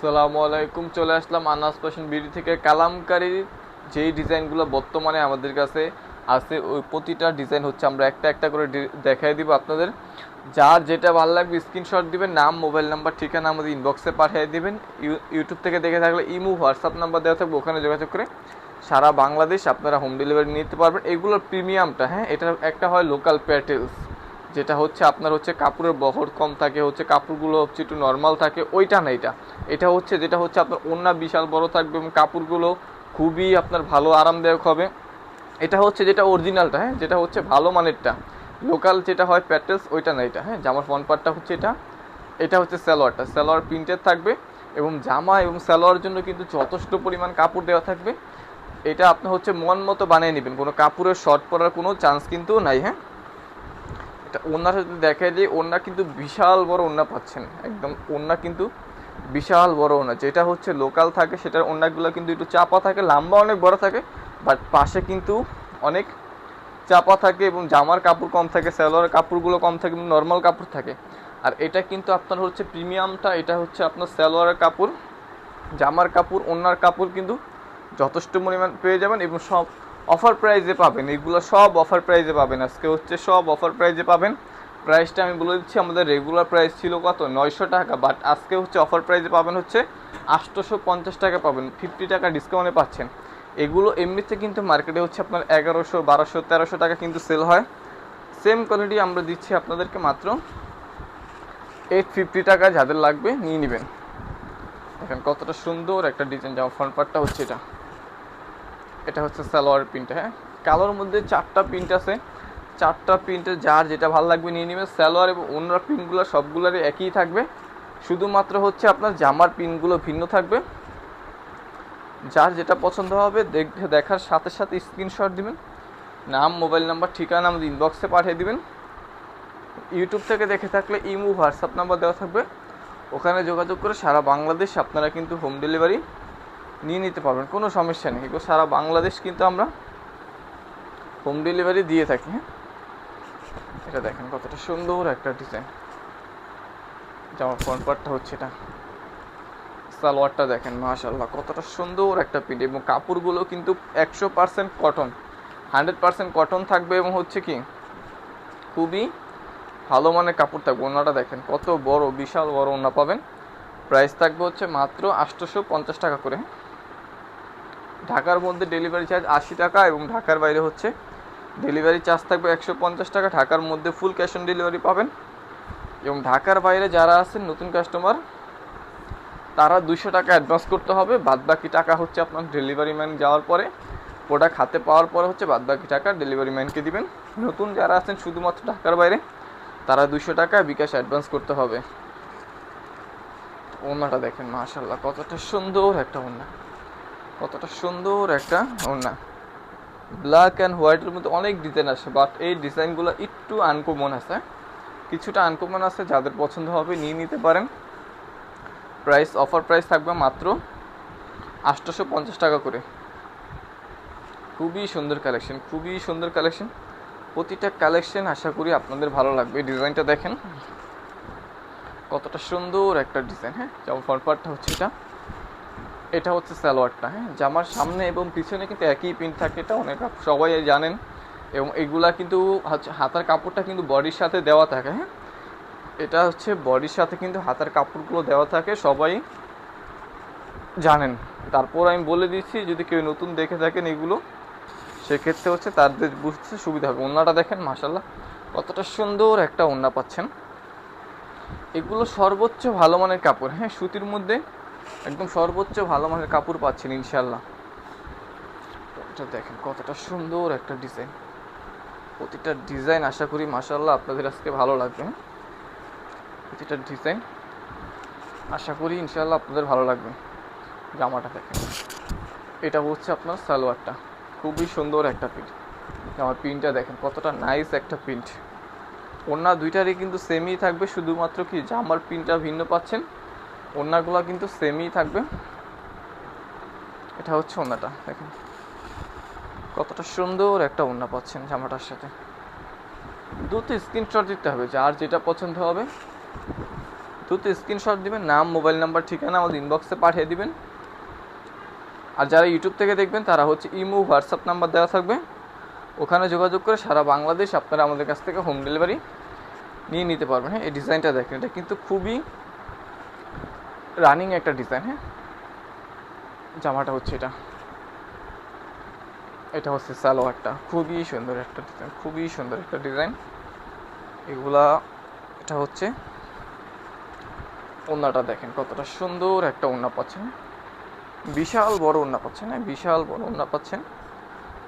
আসসালামু আলাইকুম, চলে আসলাম আনাস ফ্যাশন বিডি থেকে। কালামকারীর যেই ডিজাইনগুলো বর্তমানে আমাদের কাছে আছে, ওই প্রতিটা ডিজাইন হচ্ছে আমরা একটা একটা করে দেখাই দিব আপনাদের। যার যেটা ভালো লাগবে স্ক্রিনশট দিবেন, নাম মোবাইল নাম্বার ঠিকানা আমাদের ইনবক্সে পাঠিয়ে দিবেন। ইউ- ইউটিউব থেকে দেখে থাকলে ইমু হোয়াটসঅ্যাপ নাম্বার দেওয়া থাকবে, ওখানে যোগাযোগ করে সারা বাংলাদেশ আপনারা হোম ডেলিভারি নিতে পারবেন। এগুলোর প্রিমিয়ামটা হ্যাঁ এটা একটা হয় লোকাল প্যাটেলস যেটা হচ্ছে আপনার হচ্ছে কাপড়ের বহর কম থাকে, হচ্ছে কাপড়গুলো হচ্ছে একটু নর্মাল থাকে, ওইটা না এটা। এটা হচ্ছে, যেটা হচ্ছে আপনার ওন্না বিশাল বড় থাকবে এবং কাপড়গুলো খুবই আপনার ভালো আরামদায়ক হবে। এটা হচ্ছে যেটা অরিজিনালটা হ্যাঁ? যেটা হচ্ছে ভালো মানেরটা। লোকাল যেটা হয় প্যাটেলস ওইটা না এটা হ্যাঁ? জামার ফ্রন্ট পার্টটা হচ্ছে এটা। এটা হচ্ছে সালোয়ারটা। সালোয়ার প্রিন্টেড থাকবে এবং জামা এবং সালোয়ারের জন্য কিন্তু যথেষ্ট পরিমাণ কাপড় দেওয়া থাকবে। এটা আপনি হচ্ছে মন মতো বানিয়ে নেবেন। কোনো কাপড়ের শর্ট পরার কোনো চান্স কিন্তু নাই হ্যাঁ? এটা ওনার সাথে দেখায় যে ওনা কিন্তু বিশাল বড় ওনা পাচ্ছেন, একদম ওনা কিন্তু বিশাল বড় ওনা। যেটা হচ্ছে লোকাল থাকে, সেটার ওনাগুলো কিন্তু একটু চাপা থাকে, লম্বা অনেক বড় থাকে বাট পাশে কিন্তু অনেক চাপা থাকে এবং জামার কাপড় কম থাকে, সালোয়ারের কাপড়গুলো কম থাকে নর্মাল কাপড় থাকে। আর এটা কিন্তু আপনার হচ্ছে প্রিমিয়ামটা এটা হচ্ছে আপনার সালোয়ারের কাপড়, জামার কাপড়, ওনার কাপড় কিন্তু যথেষ্ট পরিমাণ পেয়ে যাবেন এবং সব অফার প্রাইজে পাবেন। এগুলো সব অফার প্রাইজে পাবেন। আজকে হচ্ছে সব অফার প্রাইজে পাবেন। প্রাইসটা আমি বলে দিচ্ছি, আমাদের রেগুলার প্রাইস ছিল কত? নয়শো টাকা বাট আজকে হচ্ছে অফার প্রাইজে পাবেন হচ্ছে আটশোশো পঞ্চাশ টাকা পাবেন। ফিফটি টাকা ডিসকাউন্টে পাচ্ছেন। এগুলো এমনিতে কিন্তু মার্কেটে হচ্ছে আপনার এগারোশো, বারোশো, তেরোশো টাকা কিন্তু সেল হয়। সেম কোয়ালিটি আমরা দিচ্ছি আপনাদেরকে মাত্র এইট ফিফটি টাকা যাদের লাগবে নিয়ে নেবেন। দেখেন কতটা সুন্দর একটা ডিজাইন জামা ফ্রন্ট পার্টটা হচ্ছে এটা। এটা হচ্ছে সালোয়ার প্রিন্ট হ্যাঁ? কালোর মধ্যে চারটা প্রিন্ট আছে। চারটা প্রিন্টে যার যেটা ভালো লাগবে নিয়ে নেবেন সালোয়ার এবং অন্য প্রিন্টগুলো সবগুলোরই একই থাকবে। শুধুমাত্র হচ্ছে আপনার জামার প্রিন্টগুলো ভিন্ন থাকবে। যার যেটা পছন্দ হবে দেখে দেখার সাথে সাথে স্ক্রিনশট দিবেন। নাম, মোবাইল নাম্বার, ঠিকানা আমাদের ইনবক্সে পাঠিয়ে দিবেন। ইউটিউব থেকে দেখে থাকলে ইমু হোয়াটসঅ্যাপ নাম্বার দেওয়া থাকবে। ওখানে যোগাযোগ করে সারা বাংলাদেশ আপনারা কিন্তু হোম ডেলিভারি নিয়ে নিতে পারবেন, কোনো সমস্যা নেই। সারা বাংলাদেশ কিন্তু আমরা হোম ডেলিভারি দিয়ে থাকি হ্যাঁ? এটা দেখেন কতটা সুন্দর একটা ডিজাইন জামার ফ্রন্ট পার্টটা হচ্ছে এটা। সালোয়ারটা দেখেন মাশাল্লাহ কতটা সুন্দর একটা প্রিন্ট এবং কাপড়গুলো কিন্তু একশো percent cotton hundred percent cotton থাকবে এবং হচ্ছে কি, খুবই ভালো মানের কাপড় থাকবে। ওনাটা দেখেন, কত বড়, বিশাল বড় ওনা পাবেন। প্রাইস থাকবে হচ্ছে মাত্র আটশোশো পঞ্চাশ টাকা করে ঢাকার মধ্যে ডেলিভারি চার্জ আশি টাকা এবং ঢাকার বাইরে হচ্ছে ডেলিভারি চার্জ থাকবে একশো পঞ্চাশ টাকা। ঢাকার মধ্যে ফুল ক্যাশ অন ডেলিভারি পাবেন। এবং ঢাকার বাইরে যারা আছেন, নতুন কাস্টমার তারা দুশো টাকা অ্যাডভান্স করতে হবে। বাদ বাকি টাকা হচ্ছে আপনার ডেলিভারি ম্যান যাওয়ার পরে প্রোডাক্ট হাতে পাওয়ার পরে হচ্ছে বাদ বাকি টাকা ডেলিভারি ম্যানকে দিবেন। নতুন যারা আছেন, শুধুমাত্র ঢাকার বাইরে, তারা দুশো টাকা বিকাশ অ্যাডভান্স করতে হবে। ওনাটা দেখেন মাশাল্লাহ কতটা সুন্দর একটা ওনা। কতটা সুন্দর একটা ওনা ব্ল্যাক অ্যান্ড হোয়াইটের মধ্যে অনেক ডিজাইন আছে বাট এই ডিজাইনগুলো একটু আনকমন আছে। কিছুটা আনকমন আছে, যাদের পছন্দ হবে নিয়ে নিতে পারেন। প্রাইস অফার প্রাইস থাকবে মাত্র আটশোশো পঞ্চাশ টাকা করে। খুবই সুন্দর কালেকশন খুবই সুন্দর কালেকশন প্রতিটা কালেকশন আশা করি আপনাদের ভালো লাগবে। ডিজাইনটা দেখেন। কতটা সুন্দর একটা ডিজাইন হ্যাঁ? যেমন ফ্রন্ট পার্টটা হচ্ছে এটা। এটা হচ্ছে সালোয়ারটা হ্যাঁ? জামার সামনে এবং পিছনে কিন্তু একই প্রিন্ট থাকে, এটা অনেক সবাই জানেন। এবং এগুলা কিন্তু হাতার কাপড়টা কিন্তু বডির সাথে দেওয়া থাকে হ্যাঁ? এটা হচ্ছে বডির সাথে কিন্তু হাতার কাপড়গুলো দেওয়া থাকে, সবাই জানেন। তারপর আমি বলে দিচ্ছি, যদি কেউ নতুন দেখে থাকেন এগুলো, সেক্ষেত্রে হচ্ছে তাদের বুঝতে সুবিধা হবে। ওনাটা দেখেন মাসাল্লাহ কতটা সুন্দর একটা ওন্না পাচ্ছেন। এগুলো সর্বোচ্চ ভালো মানের কাপড় হ্যাঁ? সুতির মধ্যে একদম সর্বোচ্চ ভালো মানের কাপড় পাচ্ছেন ইনশাল্লাহ এটা দেখেন, কতটা সুন্দর একটা ডিজাইন। প্রতিটা ডিজাইন আশা করি মাসাল্লাহ আপনাদের আজকে ভালো লাগবে? প্রতিটা ডিজাইন আশা করি ইনশাল্লাহ আপনাদের ভালো লাগবে। জামাটা দেখেন। এটা হচ্ছে আপনার সালোয়ারটা। খুবই সুন্দর একটা প্রিন্ট আমার প্রিন্টটা দেখেন, কতটা নাইস একটা প্রিন্ট ওনা দুইটারই কিন্তু সেমই থাকবে, শুধুমাত্র কি, জামার প্রিন্টটা ভিন্ন পাচ্ছেন। ওনাগুলো কিন্তু সেমই থাকবে। এটা হচ্ছে ওনাটা দেখেন। কতটা সুন্দর একটা ওনা পাচ্ছেন জামাটার সাথে। দ্রুত স্ক্রিনশট দিতে হবে, যার যেটা পছন্দ হবে। দ্রুত স্ক্রিনশট দিবেন, নাম মোবাইল নাম্বার ঠিকানা আমাদের ইনবক্সে পাঠিয়ে দিবেন। আর যারা ইউটিউব থেকে দেখবেন, তারা হচ্ছে ইমো হোয়াটসঅ্যাপ নাম্বার দেওয়া থাকবে। ওখানে যোগাযোগ করে সারা বাংলাদেশ আপনারা আমাদের কাছ থেকে হোম ডেলিভারি নিয়ে নিতে পারবেন। হ্যাঁ এই ডিজাইনটা দেখেন, এটা কিন্তু খুবই রানিং একটা ডিজাইন হ্যাঁ? জামাটা হচ্ছে এটা। এটা হচ্ছে সালোয়ারটা। খুবই সুন্দর একটা ডিজাইন, খুবই সুন্দর একটা ডিজাইন। এগুলা, এটা হচ্ছে ওন্নাটা দেখেন কতটা সুন্দর একটা ওন্না পাচ্ছেন। বিশাল বড় ওন্না পাচ্ছেন হ্যাঁ? বিশাল বড় ওন্না পাচ্ছেন।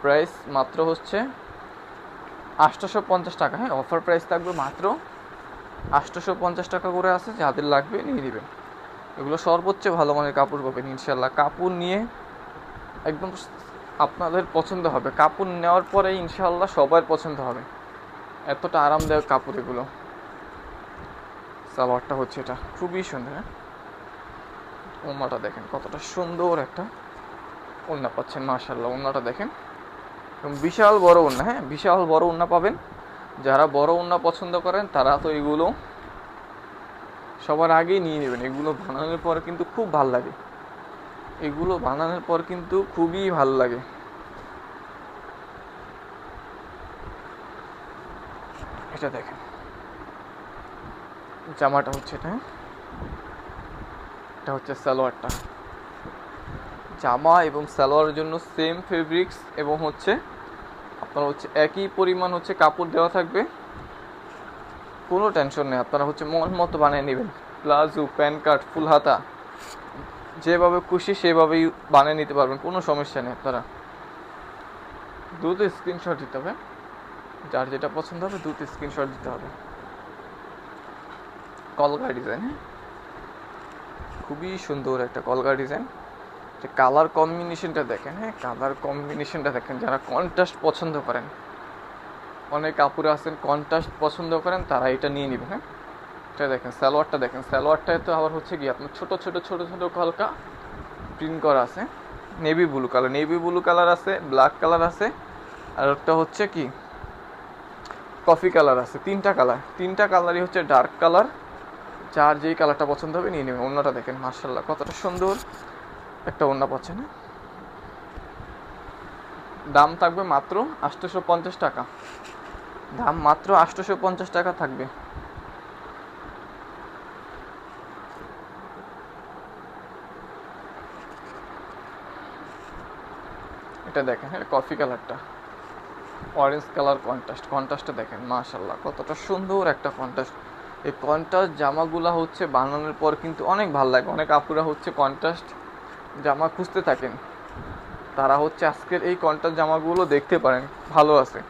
প্রাইস মাত্র হচ্ছে আটশোশো পঞ্চাশ টাকা হ্যাঁ? অফার প্রাইস থাকবে মাত্র আটশোশো পঞ্চাশ টাকা করে আছে, যাদের লাগবে নিয়ে নেবেন। এগুলো সর্বোচ্চ ভালো মানের কাপড় পাবেন ইনশাল্লাহ কাপড় নিয়ে একদম আপনাদের পছন্দ হবে। কাপড় নেওয়ার পরে ইনশাল্লাহ সবার পছন্দ হবে। এতটা আরামদায়ক কাপড় এগুলো। সালোয়ারটা হচ্ছে এটা। খুবই সুন্দর হ্যাঁ? ওনাটা দেখেন, কতটা সুন্দর একটা ওন্না পাচ্ছেন মার্শাল্লাহ ওন্নাটা দেখেন। এবং বিশাল বড় ওন্না হ্যাঁ? বিশাল বড় ওন্না পাবেন। যারা বড় ওন্না পছন্দ করেন তারা তো এগুলো সবার আগেই নিয়ে নেবেন। এগুলো বানানোর পর কিন্তু খুব ভালো লাগে। এগুলো বানানোর পর কিন্তু খুবই ভালো লাগে। এটা দেখেন। জামাটা হচ্ছে এটা হ্যাঁ? এটা হচ্ছে সালোয়ারটা। জামা এবং সালোয়ারের জন্য সেম ফেব্রিক্স এবং হচ্ছে আপনার হচ্ছে একই পরিমাণ হচ্ছে কাপড় দেওয়া থাকবে। কোনো টেনশন নেই, আপনারা হচ্ছে মন মতো বানিয়ে নেবেন। প্লাজো, প্যান কার্ড, ফুল হাতা, যেভাবে খুশি সেভাবেই বানিয়ে নিতে পারবেন, কোনো সমস্যা নেই আপনারা। দ্রুত স্ক্রিনশট দিতে হবে। যার যেটা পছন্দ হবে দ্রুত স্ক্রিনশট দিতে হবে। কলকা ডিজাইন হ্যাঁ? খুবই সুন্দর একটা কলকা ডিজাইন কালার কম্বিনেশনটা দেখেন হ্যাঁ? কালার কম্বিনেশনটা দেখেন, যারা কন্ট্রাস্ট পছন্দ করেন। অনেক কাপড়ে আছেন কন্ট্রাস্ট পছন্দ করেন, তারা এটা নিয়ে নেবেন হ্যাঁ এটা দেখেন, সালোয়ারটা দেখেন, সালোয়ারটায় তো আবার হচ্ছে কি আপনার ছোটো ছোটো ছোটো ছোটো হালকা প্রিন্ট করা আছে navy blue colour navy blue colour আছে ব্ল্যাক কালার আছে, আর একটা হচ্ছে কি কফি কালার আছে, তিনটা কালার তিনটা কালারই হচ্ছে ডার্ক কালার যার যেই কালারটা পছন্দ হবে নিয়ে নেবেন, অন্যটা দেখেন মার্শাল্লাহ কতটা সুন্দর, একটা ওড়না পাচ্ছেন হ্যাঁ? দাম থাকবে মাত্র আটশোশো পঞ্চাশ টাকা দাম মাত্র আটশোশো পঞ্চাশ টাকা থাকবে। এটা দেখেন হ্যাঁ কফি কালারটা অরেঞ্জ কালার কন্ট্রাস্ট কন্ট্রাস্টটা দেখেন মাশাল্লাহ কতটা সুন্দর একটা কন্ট্রাস্ট এই কন্ট্রাস্ট জামাগুলো হচ্ছে বানানোর পর কিন্তু অনেক ভালো লাগে। অনেক আপুরা হচ্ছে কন্ট্রাস্ট জামা খুঁজতে থাকেন। তারা হচ্ছে আজকের এই কন্ট্রাস্ট জামাগুলো দেখতে পারেন, ভালো আছে।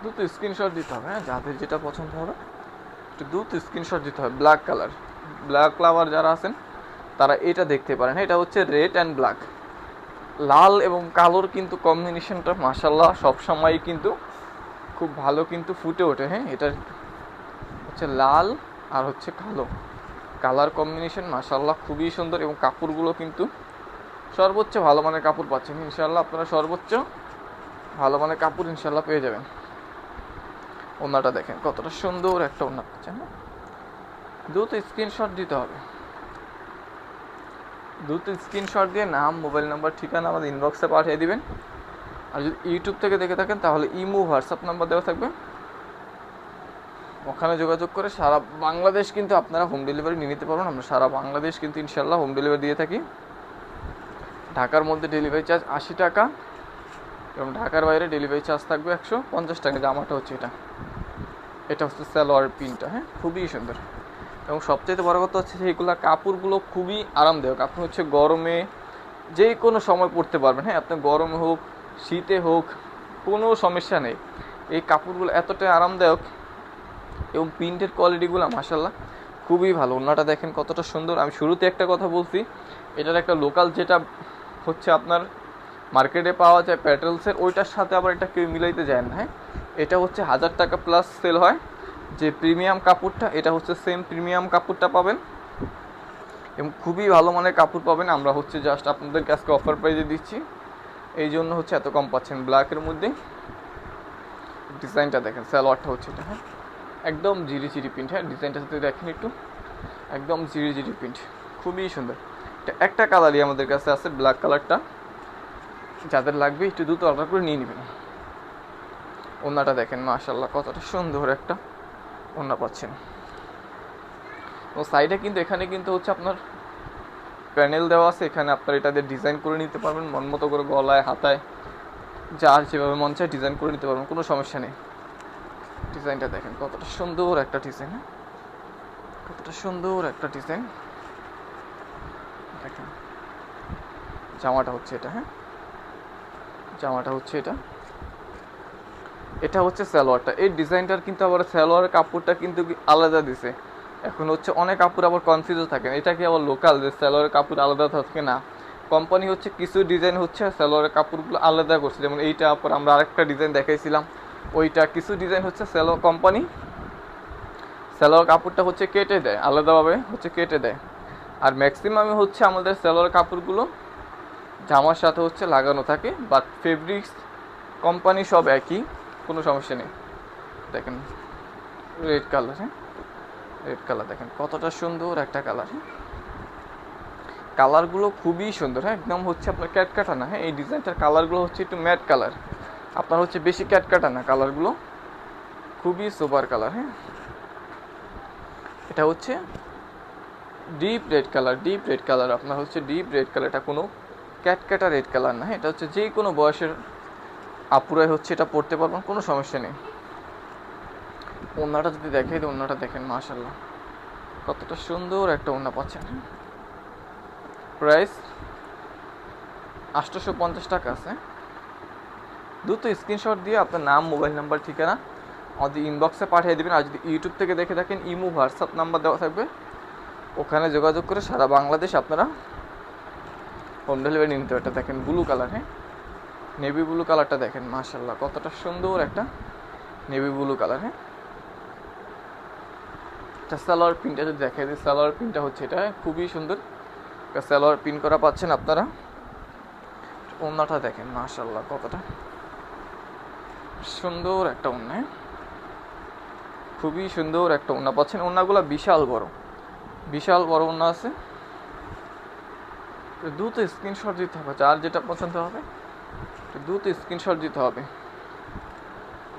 দ্রুত স্ক্রিনশট দিতে হবে হ্যাঁ? যাদের যেটা পছন্দ হবে, একটু দ্রুত স্ক্রিনশট দিতে হবে। ব্ল্যাক কালার ব্ল্যাক লাভার যারা আছেন, তারা এটা দেখতে পারেন। হ্যাঁ এটা হচ্ছে রেড অ্যান্ড ব্ল্যাক লাল এবং কালোর কিন্তু কম্বিনেশনটা মাসাল্লাহ সবসময় কিন্তু খুব ভালো কিন্তু ফুটে ওঠে হ্যাঁ? এটা হচ্ছে লাল আর হচ্ছে কালো। কালার কম্বিনেশন মাসাল্লাহ খুবই সুন্দর এবং কাপড়গুলো কিন্তু সর্বোচ্চ ভালো মানের কাপড় পাচ্ছেন। ইনশাল্লাহ আপনারা সর্বোচ্চ ভালো মানের কাপড় ইনশাল্লাহ পেয়ে যাবেন। ওনাটা দেখেন, কতটা সুন্দর একটা ওনা পাচ্ছেন হ্যাঁ? দ্রুত স্ক্রিনশট দিতে হবে। দ্রুত স্ক্রিনশট দিয়ে নাম মোবাইল নাম্বার ঠিকানা আমাদের ইনবক্সে পাঠিয়ে দিবেন। আর যদি ইউটিউব থেকে দেখে থাকেন, তাহলে ইমো হোয়াটসঅ্যাপ নাম্বার দেওয়া থাকবে। ওখানে যোগাযোগ করে সারা বাংলাদেশ কিন্তু আপনারা হোম ডেলিভারি নিয়ে নিতে পারবেন। আমরা সারা বাংলাদেশ কিন্তু ইনশাল্লাহ হোম ডেলিভারি দিয়ে থাকি। ঢাকার মধ্যে ডেলিভারি চার্জ আশি টাকা এবং ঢাকার বাইরে ডেলিভারি চার্জ থাকবে একশো পঞ্চাশ টাকা। জামাটা হচ্ছে এটা। এটা হচ্ছে সালোয়ার পিনটা হ্যাঁ? খুবই সুন্দর। এবং সবচেয়ে বড় কথা হচ্ছে সেইগুলো কাপড়গুলো খুবই আরামদায়ক। আপনি হচ্ছে গরমে যে কোনো সময় পরতে পারবেন হ্যাঁ? আপনি গরমে হোক, শীতে হোক, কোনো সমস্যা নেই। এই কাপড়গুলো এতটাই আরামদায়ক এবং প্রিন্টের কোয়ালিটিগুলো মাসাল্লাহ খুবই ভালো। ওনাটা দেখেন কতটা সুন্দর। আমি শুরুতে একটা কথা বলছি, এটার একটা লোকাল যেটা হচ্ছে আপনার মার্কেটে পাওয়া যায় প্যাটেলসের ওইটার সাথে আবার এটা কেউ মিলাইতে যায় না হ্যাঁ? এটা হচ্ছে হাজার টাকা প্লাস সেল হয়। যে প্রিমিয়াম কাপড়টা, এটা হচ্ছে সেম প্রিমিয়াম কাপড়টা পাবেন। এবং খুবই ভালো মানের কাপড় পাবেন। আমরা হচ্ছে জাস্ট আপনাদেরকে আজকে অফার প্রাইজে দিচ্ছি। এই জন্য হচ্ছে এত কম পাচ্ছেন ব্ল্যাকের মধ্যে। ডিজাইনটা দেখেন স্যালোয়ারটা হচ্ছে এটা হ্যাঁ? একদম জিরি জিরি প্রিন্ট হ্যাঁ? ডিজাইনটা যদি দেখেন একটু। একদম জিরি জিরি প্রিন্ট খুবই সুন্দর। এটা একটা কালারই আমাদের কাছে আছে ব্ল্যাক কালারটা যাদের লাগবে একটু দ্রুত অর্ডার করে নিয়ে নেবেন। ওনাটা দেখেন মাশাল্লাহ কতটা সুন্দর একটা ওনা পাচ্ছেন। ও সাইডে কিন্তু, এখানে কিন্তু হচ্ছে আপনার প্যানেল দেওয়া আছে, এখানে আপনার এটা দিয়ে ডিজাইন করে নিতে পারবেন, মন মতো করে গলায়, হাতায়, যার যেভাবে মন চায় ডিজাইন করে নিতে পারবেন, কোনো সমস্যা নেই। ডিজাইনটা দেখেন, কতটা সুন্দর একটা ডিজাইন হ্যাঁ? কতটা সুন্দর একটা ডিজাইন দেখেন, জামাটা হচ্ছে এটা হ্যাঁ? জামাটা হচ্ছে এটা। এটা হচ্ছে সালোয়ারটা। এই ডিজাইনটার কিন্তু আবার সালোয়ারের কাপড়টা কিন্তু আলাদা দিছে। এখন হচ্ছে অনেক কাপড় আবার কনফিউজ থাকেন এটা কি আবার লোকাল যে সালোয়ারের কাপড় আলাদা থাকে না? কোম্পানি হচ্ছে কিছু ডিজাইন হচ্ছে, সালোয়ারের কাপড়গুলো আলাদা করছে। যেমন এইটা পর আমরা আরেকটা ডিজাইন দেখাইছিলাম। ওইটা কিছু ডিজাইন হচ্ছে সালোয়ার কোম্পানি সালোয়ার কাপড়টা হচ্ছে কেটে দেয়, আলাদাভাবে হচ্ছে কেটে দেয়। আর ম্যাক্সিমামে হচ্ছে আমাদের সালোয়ার কাপড়গুলো জামার সাথে হচ্ছে লাগানো থাকে বাট ফেব্রিক্স কোম্পানি সব একই। কোনো সমস্যা নেই। দেখেন রেড কালার হ্যাঁ? রেড কালার দেখেন, কতটা সুন্দর একটা কালার হ্যাঁ? কালারগুলো খুবই সুন্দর হ্যাঁ? একদম হচ্ছে আপনার ক্যাটকাটা না হ্যাঁ? এই ডিজাইনটার কালারগুলো হচ্ছে একটু ম্যাট কালার আপনার হচ্ছে বেশি ক্যাটকাটা না কালারগুলো খুবই সুপার কালার হ্যাঁ? এটা হচ্ছে deep red colour deep red colour আপনার হচ্ছে ডিপ রেড কালার এটা কোনো ক্যাটকাটা রেড কালার না হ্যাঁ? এটা হচ্ছে যে কোনো বয়সের আপুরাই হচ্ছে এটা পড়তে পারবেন, কোনো সমস্যা নেই। ওনাটা যদি দেখে দিই ওনাটা দেখেন মাশাল্লাহ কতটা সুন্দর একটা ওনা পাচ্ছেন। প্রাইস আটশোশো পঞ্চাশ টাকা আছে। দ্রুত স্ক্রিনশট দিয়ে আপনার নাম, মোবাইল নাম্বার, ঠিকানা আমাদের ইনবক্সে পাঠিয়ে দেবেন। আর যদি ইউটিউব থেকে দেখে থাকেন, ইমো, হোয়াটসঅ্যাপ নাম্বার দেওয়া থাকবে। ওখানে যোগাযোগ করে সারা বাংলাদেশ আপনারা হোম ডেলিভারি নিতে এটা দেখেন, ব্লু কালার হ্যাঁ? নেভি ব্লু কালারটা দেখেন মাশাল্লাহ কতটা সুন্দর একটা নেভি ব্লু কালার হ্যাঁ? এটা সালোয়ার পিনটা যদি দেখে দিই, সালোয়ার পিনটা হচ্ছে এটা খুবই সুন্দর। একটা সালোয়ার পিন করা পাচ্ছেন আপনারা। ওনাটা দেখেন মাশাল্লাহ কতটা সুন্দর একটা ওন্না হ্যাঁ? খুবই সুন্দর একটা ওন্না পাচ্ছেন। ওন্নাগুলো বিশাল বড়। বিশাল বড় ওন্না আছে। দ্রুত স্ক্রিনশট দিতে হবে, যার যেটা পছন্দ হবে। দ্রুত স্ক্রিনশট দিতে হবে।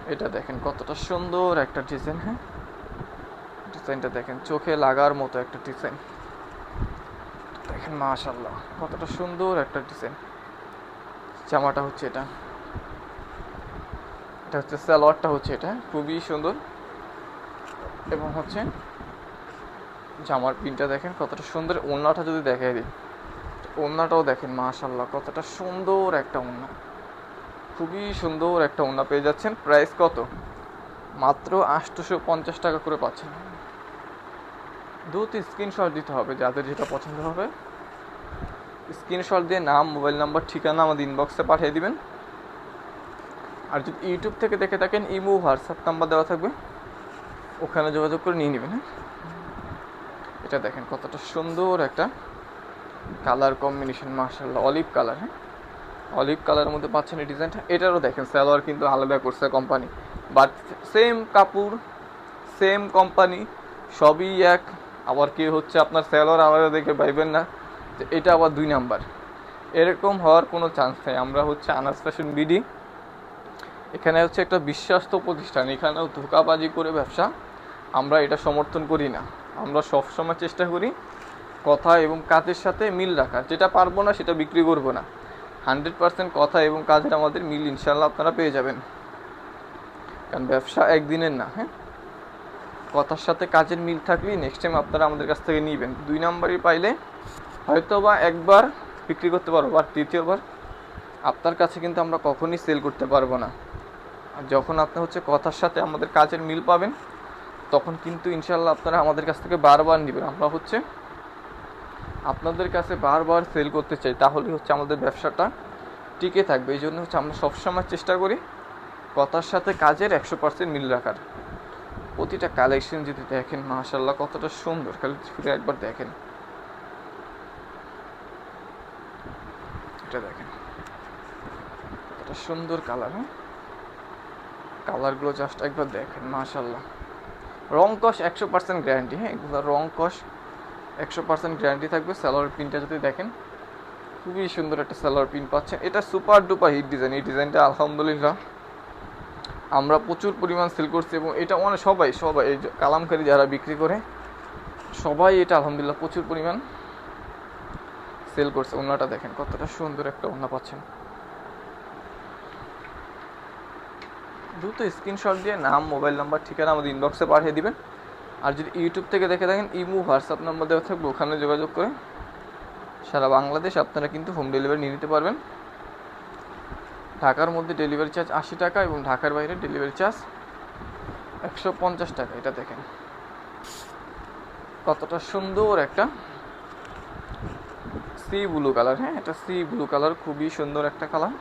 এটা দেখেন কতটা সুন্দর একটা ডিজাইন হ্যাঁ? ডিজাইনটা দেখেন, চোখে লাগার মতো একটা ডিজাইন দেখেন মাশাল্লাহ কতটা সুন্দর একটা ডিজাইন জামাটা হচ্ছে এটা। এটা হচ্ছে সালোয়ারটা হচ্ছে এটা, খুবই সুন্দর। এবং হচ্ছে জামার পিনটা দেখেন, কতটা সুন্দর। ওড়নাটা যদি দেখাই দিই, ওড়নাটাও দেখেন মাশাল্লাহ কতটা সুন্দর একটা ওড়না। খুবই সুন্দর একটা ওনা পেয়ে যাচ্ছেন। প্রাইস কত? মাত্র আটশোশো পঞ্চাশ টাকা করে পাচ্ছেন। দুটো স্ক্রিনশট দিতে হবে, যাদের যেটা পছন্দ হবে। স্ক্রিনশট দিয়ে নাম, মোবাইল নাম্বার, ঠিকানা আমাদের ইনবক্সে পাঠিয়ে দিবেন। আর যদি ইউটিউব থেকে দেখে থাকেন, ইমো, হোয়াটসঅ্যাপ নাম্বার দেওয়া থাকবে। ওখানে যোগাযোগ করে নিয়ে নেবেন হ্যাঁ? এটা দেখেন কতটা সুন্দর একটা কালার কম্বিনেশন মার্শাল্লাহ অলিভ কালার হ্যাঁ? অলিভ কালারের মধ্যে পাচ্ছেন এই ডিজাইনটা। এটারও দেখেন, সালোয়ার কিন্তু আলাদা করছে কোম্পানি বাট সেম কাপড় সেম কোম্পানি সবই এক। আবার কি হচ্ছে, আপনার সালোয়ার আলাদা দেখে পাইবেন না, যে এটা আবার দুই নাম্বার। এরকম হওয়ার কোনো চান্স নেই। আমরা হচ্ছে আনাস ফ্যাশন বিডি এখানে হচ্ছে একটা বিশ্বাস্ত প্রতিষ্ঠান, এখানেও ধোকাবাজি করে ব্যবসা। আমরা এটা সমর্থন করি না। আমরা সবসময় চেষ্টা করি কথা এবং কাজের সাথে মিল রাখার। যেটা পারব না, সেটা বিক্রি করব না। হান্ড্রেড পার্সেন্ট কথা এবং কাজের আমাদের মিল ইনশাল্লাহ আপনারা পেয়ে যাবেন। কারণ ব্যবসা একদিনের না হ্যাঁ? কথার সাথে কাজের মিল থাকলেই নেক্সট টাইম আপনারা আমাদের কাছ থেকে নিবেন। দুই নাম্বারই পাইলে হয়তো বা একবার বিক্রি করতে পারব, আর তৃতীয়বার আপনার কাছে কিন্তু আমরা কখনই সেল করতে পারব না। আর যখন আপনি হচ্ছে কথার সাথে আমাদের কাজের মিল পাবেন, তখন কিন্তু ইনশাল্লাহ আপনারা আমাদের কাছ থেকে বারবার নেবেন। আমরা হচ্ছে আপনাদের কাছে বারবার সেল করতে চাই তাহলে হচ্ছে আমাদের ব্যবসাটা টিকে থাকবে। এই জন্য হচ্ছে আমরা সবসময় চেষ্টা করি কথার সাথে কাজের একশো পার্সেন্ট মিল রাখার। প্রতিটা কালেকশন যদি দেখেন মাশাল্লাহ কতটা সুন্দর। খালি ফিরে একবার দেখেন। এটা দেখেন। কতটা সুন্দর কালার হ্যাঁ? কালারগুলো জাস্ট একবার দেখেন মাশাল্লাহ রং কস একশো পার্সেন্ট গ্যারান্টি হ্যাঁ? এগুলো রং কস একশো পার্সেন্ট গ্যারান্টি থাকবে। স্যালোয়ার প্রিন্টটা যদি দেখেন, খুবই সুন্দর একটা স্যালোয়ার প্রিন্ট পাচ্ছেন। এটা সুপার ডুপার হিট ডিজাইন এই ডিজাইনটা আলহামদুলিল্লাহ। আমরা প্রচুর পরিমাণ সেল করছি এবং এটা অনেক সবাই সবাই, এই কালামকারী যারা বিক্রি করে, সবাই এটা আলহামদুলিল্লাহ প্রচুর পরিমাণ সেল করছে। ওনাটা দেখেন, কতটা সুন্দর একটা ওনা পাচ্ছেন। দ্রুত স্ক্রিনশট দিয়ে নাম মোবাইল নাম্বার ঠিকানা আমাদের ইনবক্সে পাঠিয়ে দিবেন। আর যদি ইউটিউব থেকে দেখে থাকেন, ইমু হোয়াটসঅ্যাপ নাম্বার দেওয়া থাকবে, ওখানে যোগাযোগ করে সারা বাংলাদেশ আপনারা কিন্তু হোম ডেলিভারি নিয়ে নিতে পারবেন। ঢাকার মধ্যে ডেলিভারি চার্জ আশি টাকা এবং ঢাকার বাইরে ডেলিভারি চার্জ একশো পঞ্চাশ টাকা, এটা দেখেন। কতটা সুন্দর একটা সি ব্লু কালার হ্যাঁ এটা সি ব্লু কালার খুবই সুন্দর একটা কালার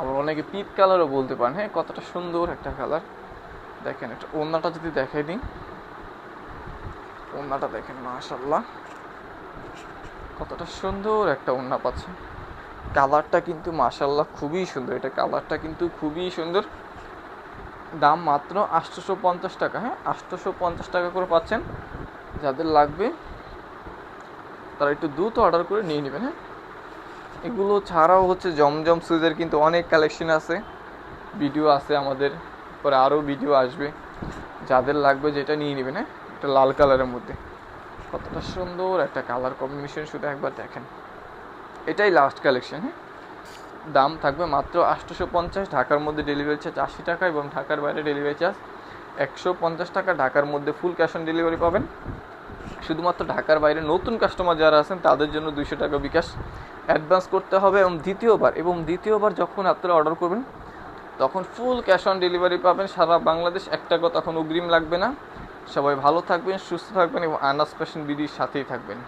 আবার অনেকে পিট কালারও বলতে পারেন হ্যাঁ কতটা সুন্দর একটা কালার দেখেন এটা ওড়নাটা যদি দেখাই দিই। ওড়নাটা দেখেন মাশাল্লাহ কতটা সুন্দর একটা ওড়না পাচ্ছে। কালারটা কিন্তু মাশাল্লাহ খুবই সুন্দর। এটা কালারটা কিন্তু খুবই সুন্দর। দাম মাত্র আটশোশো পঞ্চাশ টাকা হ্যাঁ? আটশোশো পঞ্চাশ টাকা করে পাচ্ছেন। যাদের লাগবে, তারা একটু দ্রুত অর্ডার করে নিয়ে নেবেন হ্যাঁ? এগুলো ছাড়াও হচ্ছে জমজম সুইজের কিন্তু অনেক কালেকশন আছে। ভিডিও আছে আমাদের, পরে আরও ভিডিও আসবে। যাদের লাগবে যেটা নিয়ে নেবেন হ্যাঁ? একটা লাল কালারের মধ্যে। কতটা সুন্দর একটা কালার কম্বিনেশন শুধু একবার দেখেন। এটাই লাস্ট কালেকশন হ্যাঁ? দাম থাকবে মাত্র আটশোশো পঞ্চাশ, ঢাকার মধ্যে ডেলিভারি চার্জ আশি টাকা এবং ঢাকার বাইরে ডেলিভারি চার্জ একশো পঞ্চাশ টাকা। ঢাকার মধ্যে ফুল ক্যাশ অন ডেলিভারি পাবেন। শুধুমাত্র ঢাকার বাইরে নতুন কাস্টমার যারা আছেন, তাদের জন্য দুইশো টাকা বিকাশ। অ্যাডভান্স করতে হবে এবং দ্বিতীয়বার এবং দ্বিতীয়বার যখন আপনারা অর্ডার করবেন, তখন ফুল ক্যাশ অন ডেলিভারি পাবেন। সারা বাংলাদেশ এক টাকা তখন অগ্রিম লাগবে না। সবাই ভালো থাকবেন সুস্থ থাকবেন এবং আনাস ফ্যাশন বিডির সাথেই থাকবেন।